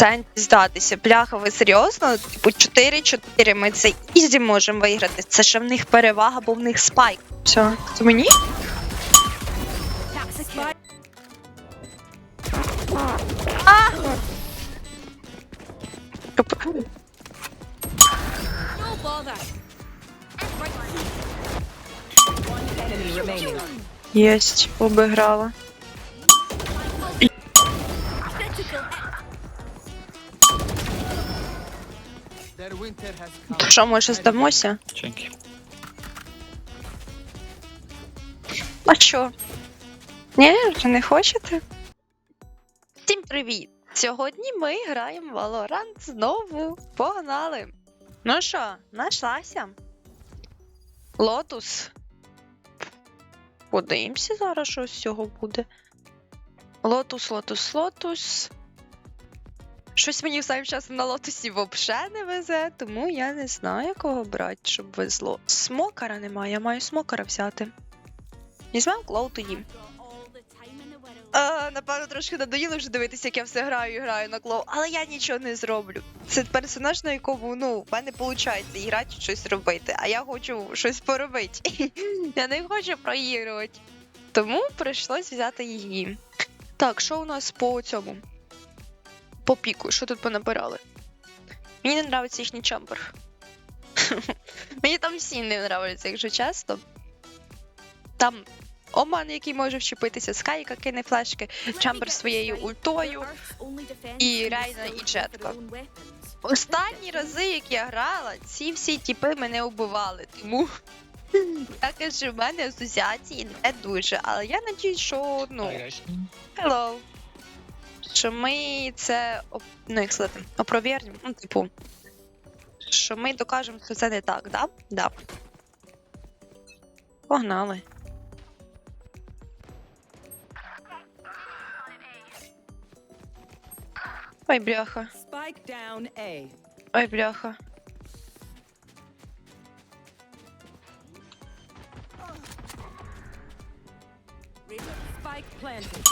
Це здатися. Бляха, ви серйозно? Типу 4-4 ми це ізі можемо виграти. Це ще в них перевага, бо в них спайк. Все, це мені? Єсть, обіграла. Come. Що, може, здамося? Dzięki. А що? Ні, вже не хочете? Всім привіт! Сьогодні ми граємо в Valorant знову. Погнали! Ну що, знайшлася? Лотус. Подивимося зараз, що з цього буде. Лотус, лотус, лотус. Щось мені останнім часом на лотусі взагалі не везе, тому я не знаю, кого брати, щоб везло. Смокера немає, я маю смокера взяти. Візьмемо клоу тоді. А, напевно, трошки надоїло вже дивитися, як я все граю і граю на клоу, але я нічого не зроблю. Це персонаж, на якому ну, в мене виходить грати щось робити, а я хочу щось поробити. я не хочу проігрувати. Тому прийшлось взяти її. Так, що у нас по цьому? По піку, що тут понабирали? Мені не подобається їхній чампер. Мені там всі не подобаються, якщо чесно. Там Оман, який може вчепитися, Скайка кине флешки, Чамбер своєю ультою. і Райна, і Джетка. Останні рази, як я грала, ці всі тіпи мене вбивали, тому я кажу, в мене асоціації не дуже. Але я надіюсь, що ну, hello, що ми це ну, як сказати, опровірнемо, ну, типу, що ми докажемо, що це не так, да? Да. Погнали. Ой, бляха. Spike down A. Ой, бляха. Spike planted.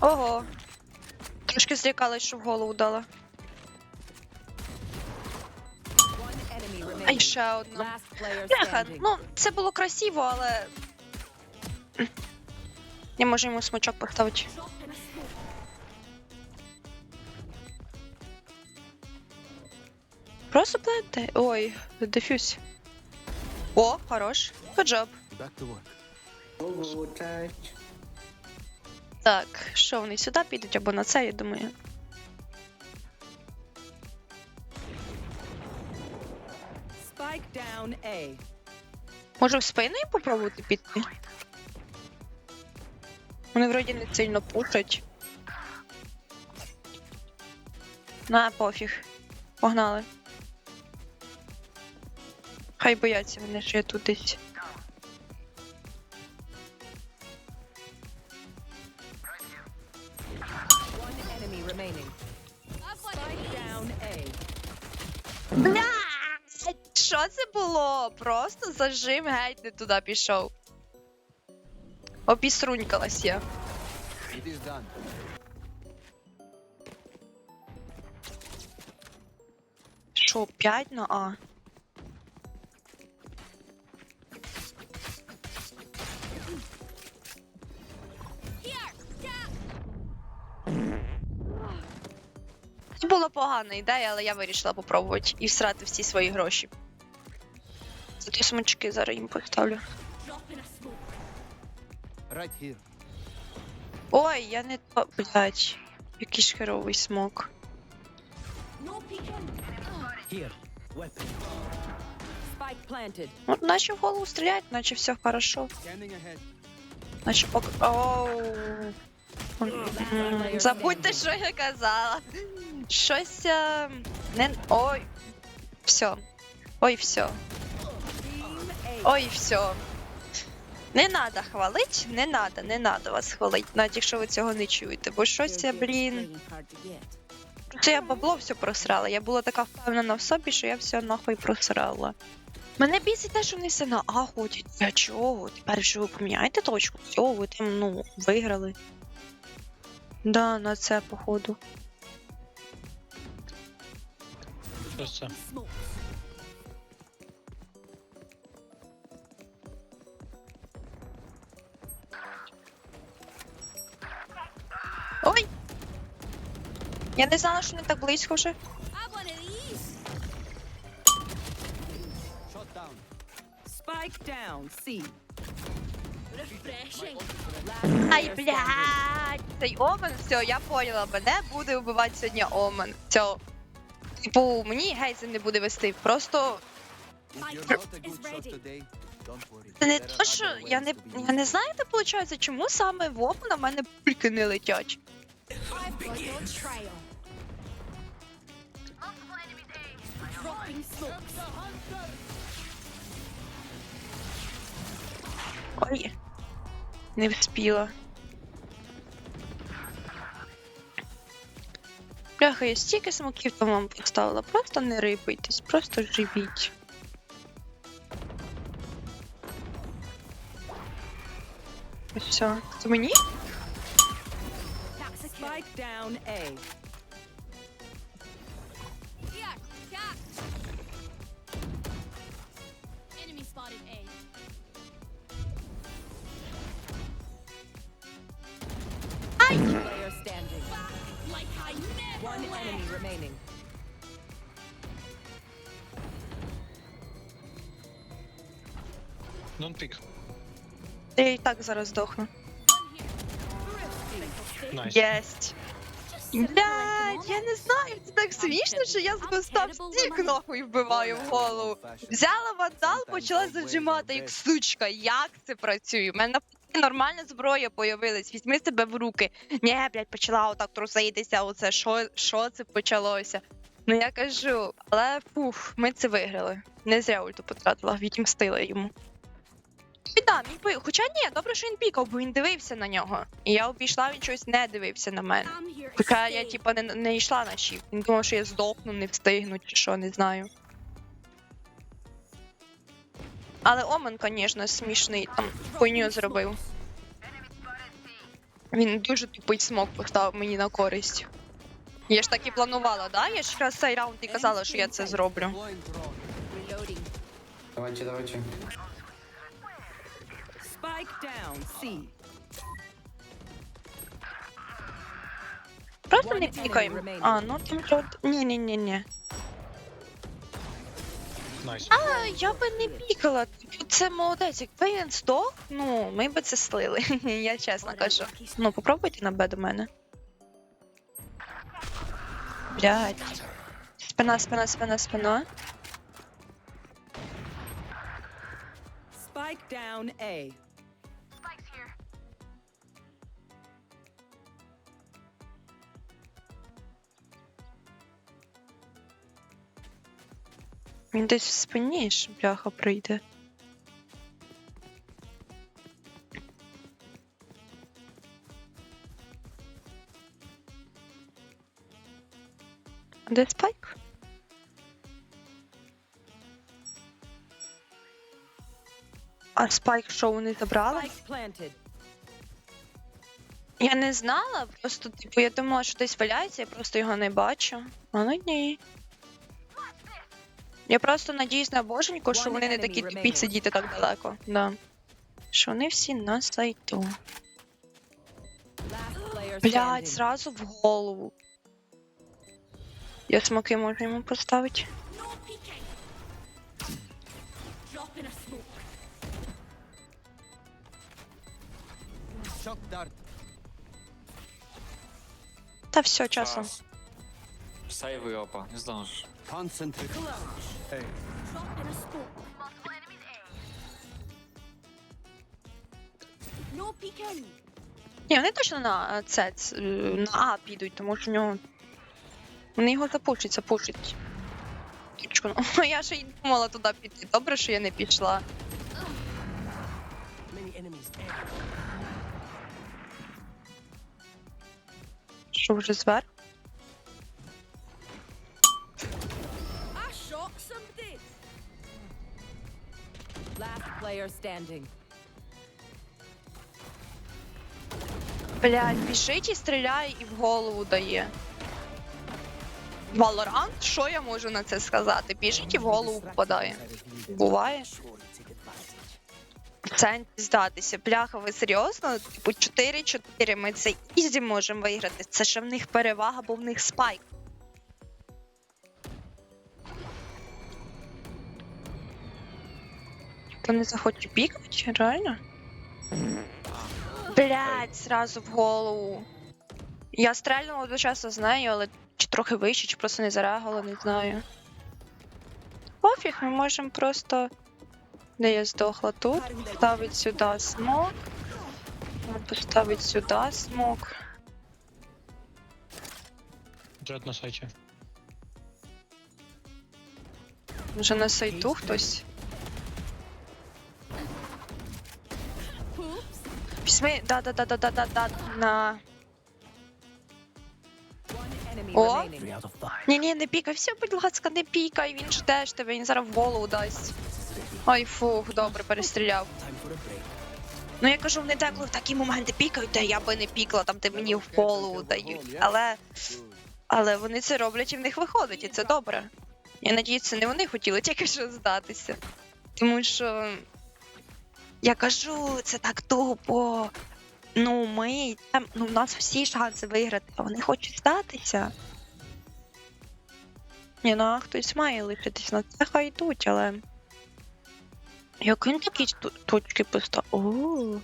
Ого. Трошки злякалась, що в голову дала. А ще одна. Бляха, ну це було красиво, але. Я можу йому смачок поставити. Просто плете. Ой, дефюз. О, хорош. Good job. Back to work. Так, що вони сюди підуть або на це, я думаю. Spike down A. Може в спиною попробувати піти? Вони вроді не сильно пушать. На, пофіг. Погнали. Хай бояться мене, що я тут десь. Просто зажим геть не туди пішов. Обісрунькалась я. Що, 5 на А? Це була погана ідея, але я вирішила попробувати і всрати всі свої гроші. За ті смачки зараз їм поставлю. Right here. Ой, я не то. Блять, який ж херовий смок. No. Here. Weapon. Spike planted. Ну, наче в голову стріляють, наче все хорошо. Наче ок. Оу. Забудьте, що я казала. Щось. е, Не... Ой. Все. Ой, все. Ой, все. Не надо хвалить, не надо, не надо вас хвалить, навіть якщо ви цього не чуєте, бо щось я, блін. Це я бабло все просрала. Я була така впевнена в собі, що я все нахуй просрала. Мене бісить те, що вони все на А ходять. Для чого? Тепер що ви поміняєте точку? Все, ви там, ну, виграли. Да, на це, походу. Просто. Smokes. Я не знала, що не так близько вже. Spike down. C. Ай, блядь! Цей Омен, все, я поняла, мене буде вбивати сьогодні Омен. Все. Типу, мені гейза не буде вести. Просто це не то, що я не, я не знаю, де виходить, чому саме в Омена в мене пульки не летять. Ой. Не вспіла. Бляха, я стільки смоків там вам поставила. Просто не рипайтесь, просто живіть. Все. Це мені? Spike down A. remaining. Don't pick. Я і так зараз здохну. Найс. Єсть. Блядь, я не знаю, це так смішно, що я з Госта всіх нахуй вбиваю в голову. Взяла вандал, почала зажимати, як сучка. Як це працює? У мене нормальна зброя появилась. Візьми себе в руки. Ні, блядь, почала отак труситися. Оце що, що це почалося? Ну я кажу, але фух, ми це виграли. Не зря ульту потратила, відімстила йому. Біда, мій пи... Хоча ні, добре, що він пікав, бо він дивився на нього. І я обійшла, він щось не дивився на мене. Хоча я типа не, не йшла на щіп. Він думав, що я здохну, не встигну, чи що, не знаю. Але Омен, звісно, смішний, там хуйню зробив. Він дуже тупий смок поставив мені на користь. Я ж так і планувала, да? Я ж якраз цей раунд і казала, що я це зроблю. Давайте, давайте. Spike down C. Просто не пікаємо. А, ну там тут. Найс. А, я би не пікала. Типу, Це молодець. Якби він здох, ну, ми би це слили. Я чесно кажу. Ну, попробуйте на Б до мене. Блядь. Спина, спина, спина, спина. Spike down A. Він десь в спині ж, бляха, прийде. Де спайк? А спайк що вони забрали? Я не знала, просто типу я думала, що десь валяється, я просто його не бачу. А ну ні. Я просто надіюсь на боженьку, що вони не такі тупі сидіти так далеко. Да. Що вони всі на сайту. Блять, зразу в голову. Я смоки можу йому поставити. Та все, часом. Save opa, nie zdążysz. Concentrate. Hey, Dropping a smoke. No peeking. Ні, вони точно на це, ц- е, на А підуть, тому що в нього. Вони його запушать, запушать. Тічку, ну, я ще й думала туди піти. Добре, що я не пішла. Що вже зверх? Player standing. Блядь, біжить і стріляє і в голову дає. Valorant? Що я можу на це сказати? Біжить і в голову попадає. Буває. Це здатися. Бляха, ви серйозно? Типу 4-4 ми це ізі можемо виграти. Це ще в них перевага, бо в них спайк. То не захоче пікати, реально? Блять, сразу в голову. Я стрельнула одночасно з нею, але чи трохи вище, чи просто не зарегала, не знаю. Пофіг, ми можемо просто. Де я здохла тут? Ставить сюди смок. Поставить сюди смок. Джет на сайті. Вже на сайту хтось. Візьми, да-да-да-да-да-да на. One enemy О. remaining. Ні-ні, не пікай, все, будь ласка, не пікай, він ж тебе, він зараз в голову дасть. Ой, фух, добре, перестріляв. Ну я кажу, вони деколи в такі моменти пікають, де я би не пікла, там де мені в голову дають. Але, але вони це роблять і в них виходить, і це добре. Я надіюсь, це не вони хотіли тільки що здатися. Тому що я кажу, це так тупо. Ну, ми йдемо. ну, у нас всі шанси виграти, а вони хочуть здатися. Ні, ну а хтось має лишитись на це хай йдуть, але. Як він такі точки поставив?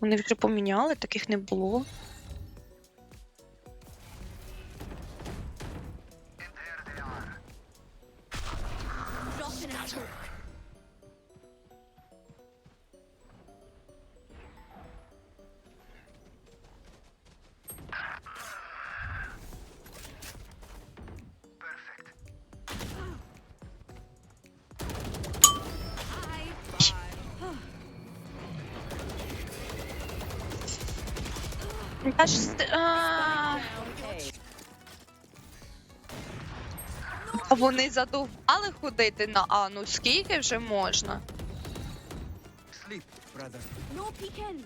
Вони вже поміняли, таких не було. Я ж ст- а, вони задовбали ходити на А, ну скільки вже можна? Sleep, brother. No peeking.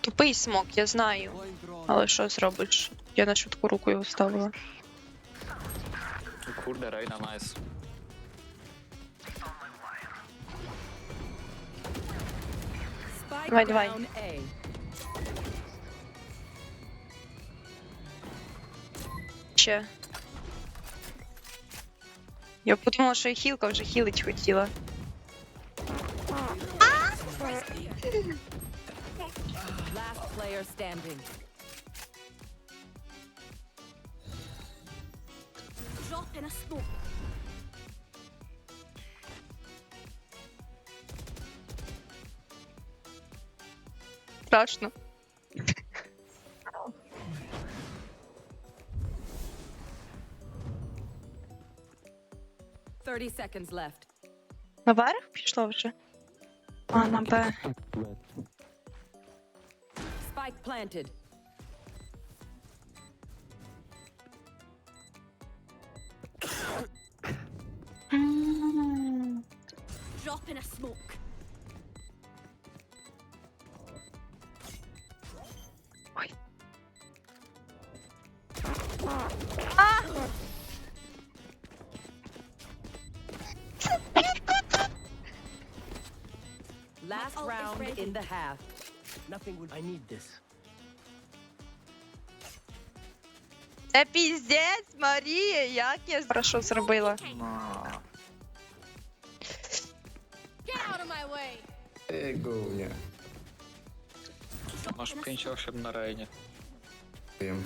Тупий смок, я знаю. Але що зробиш? Я на швидку руку його ставила. Kurde, Reina, nice. Давай, давай. down A. Ще. Я подумала, що і хілка вже хілить хотіла. Last player standing. Страшно. Наверх пішло вже? А, на Б. Spike planted. Drop in a smoke. ready. in the half. Nothing will. I need this. Це піздець, Марія, як я хорошо зробила. Get out of my way. Говня. Drop Masz in a 5 8 na Reinie. Wiem,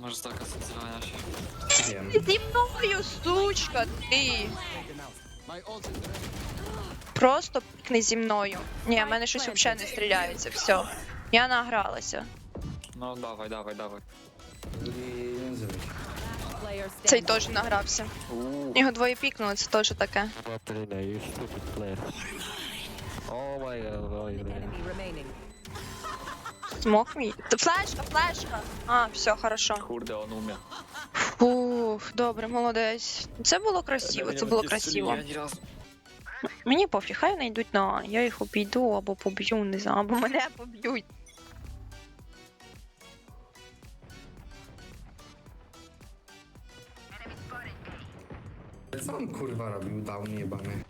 Masz zakaz odzywania się. wiem. Зі мною, сучка, ти. Taken out. My ult is ready. Просто пікни зі мною. Ні, в мене щось взагалі не стріляється. Все. Я награлася. Nie nazywaj się. Player Цей теж награвся. Його двоє пікнули, це теж таке. Смог мій. Флешка, флешка. А, все, хорошо. kurde, on umie. Фух, добре, молодець. Це було красиво, це було красиво. Мені пофіг, хай вони йдуть на. Я їх обійду або поб'ю, не знаю, або мене поб'ють. Co on kurwa robił down jebany?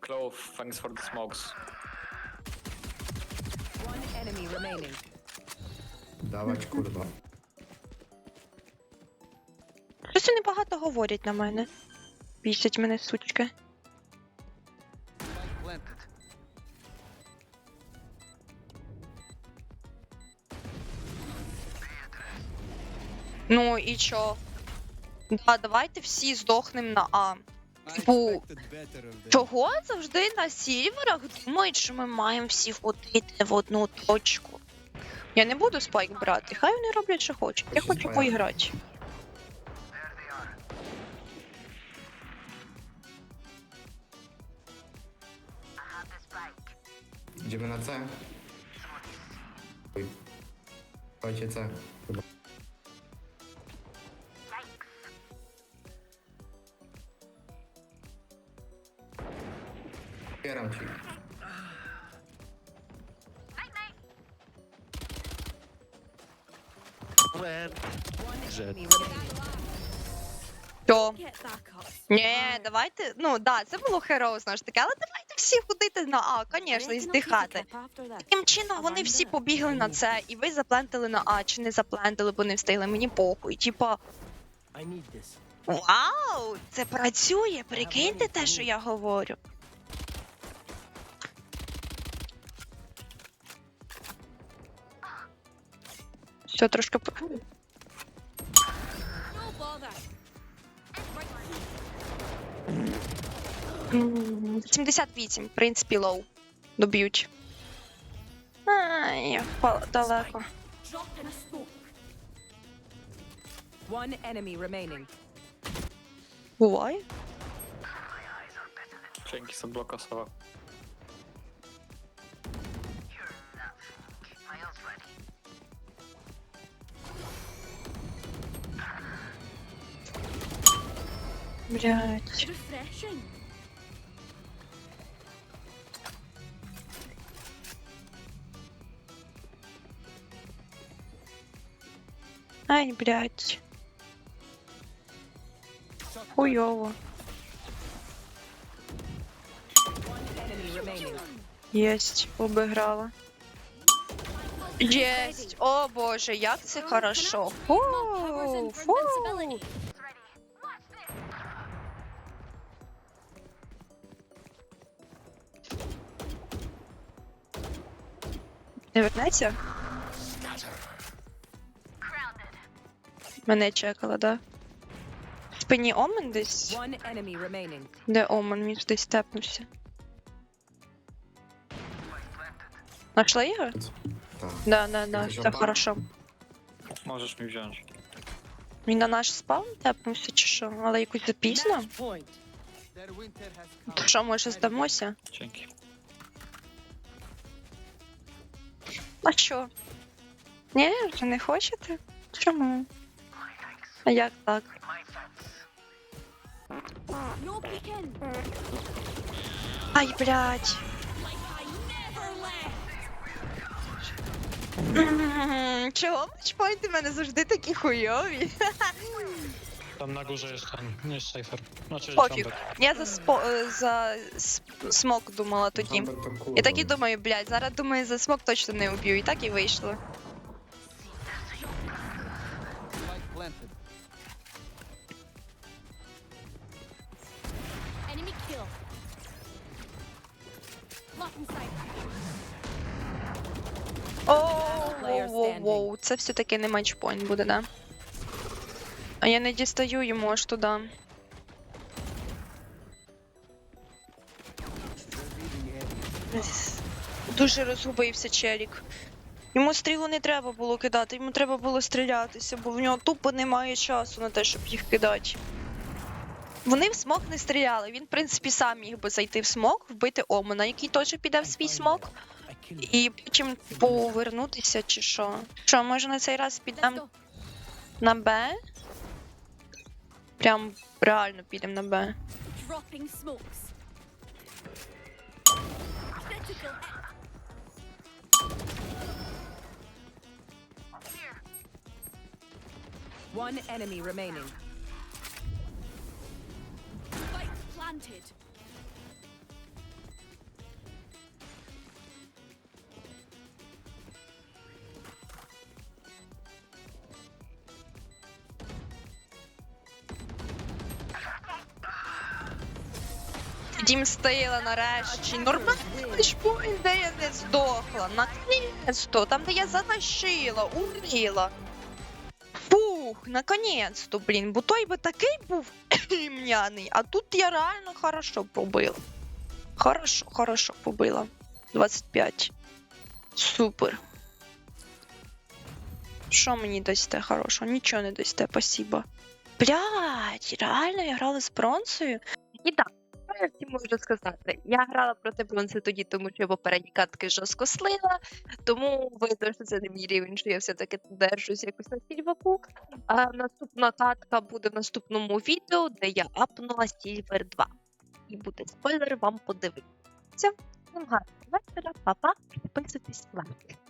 Clove, thanks for the smokes. One enemy remaining. Dawać kurwa. Щось вони багато говорять на. Бісять мене, сучки. Ну і чо? Да, давайте всі здохнем на А. Типу. Чого завжди на сільверах думають, що ми маємо всі ходити в одну точку? Я не буду спайк брати, хай вони роблять, що хочуть. Я хочу поіграти. Otwieram ci. Man. Jet. Enemy remaining. Що? Ні, давайте. Ну да, це було херово, знову ж таки, але давайте всі ходити на А, звісно, і здихати. Таким чином вони всі побігли на це, і ви заплентили на А, чи не заплентили, бо не встигли, мені похуй. Типа, вау, це працює, прикиньте те, що я говорю. Все, трошки. No 78, в принципі, лоу. Доб'ють. Ай, впала далеко. One enemy remaining. Буває? Bloka Sowa. Блять. Ай, блять. Хуйово. Enemy remaining. Єсть, обіграла. Єсть! О боже, як це хорошо. Фу, Powers and фу. invincibility. Не вернеться? Мене чекала, да? В спині Омен десь? One enemy remaining. Де Омен? Він ж десь тепнувся. Нашла його? Да, да, да, все хорошо. Możesz mi wziąć. Він на наш спаун тепнувся чи що? Але якось запізно? То що, може здамося? Dzięki. А що? Ні, вже не хочете? Чому? А як так? Ай, блядь. Чого матчпойнти в мене завжди такі хуйові? Nie jest Cypher. Znaczy, Pofiug. Chamber. Я за спо за сп- смок думала тоді. Я так і думаю, блядь, зараз думаю, за смок точно не вб'ю. І так і вийшло. Воу, це все-таки не матчпойнт буде, да? А я не дістаю йому аж туди. Дуже розгубився челік. Йому стрілу не треба було кидати, йому треба було стрілятися, бо в нього тупо немає часу на те, щоб їх кидати. Вони в смок не стріляли. Він, в принципі, сам міг би зайти в смок, вбити Омена, який теж піде в свій смок, і потім повернутися, чи що. Що, може на цей раз підемо на Б? Прям реально підемо на Б. One enemy remaining. Spike planted. Дім нарешті. Нормальний шпойн, де я не здохла. Наконець-то, там, де я занашила, уріла. Фух, наконець-то, блін, бо той би такий був імняний, а тут я реально хорошо побила. Хорошо, хорошо побила. 25. Супер. Що мені дасте хорошого? Нічого не дасте, спасибо. Блять, реально я грала з бронзою? І так, я всім можу сказати? Я грала проти бронзи тоді, тому що я попередні катки жорстко слила, тому видно, що це не мій рівень, що я все-таки держусь якось на сільваку. А наступна катка буде в наступному відео, де я апнула Сільвер 2. І буде спойлер вам подивитися. Всім гарного вечора, па-па, підписуйтесь, лайк.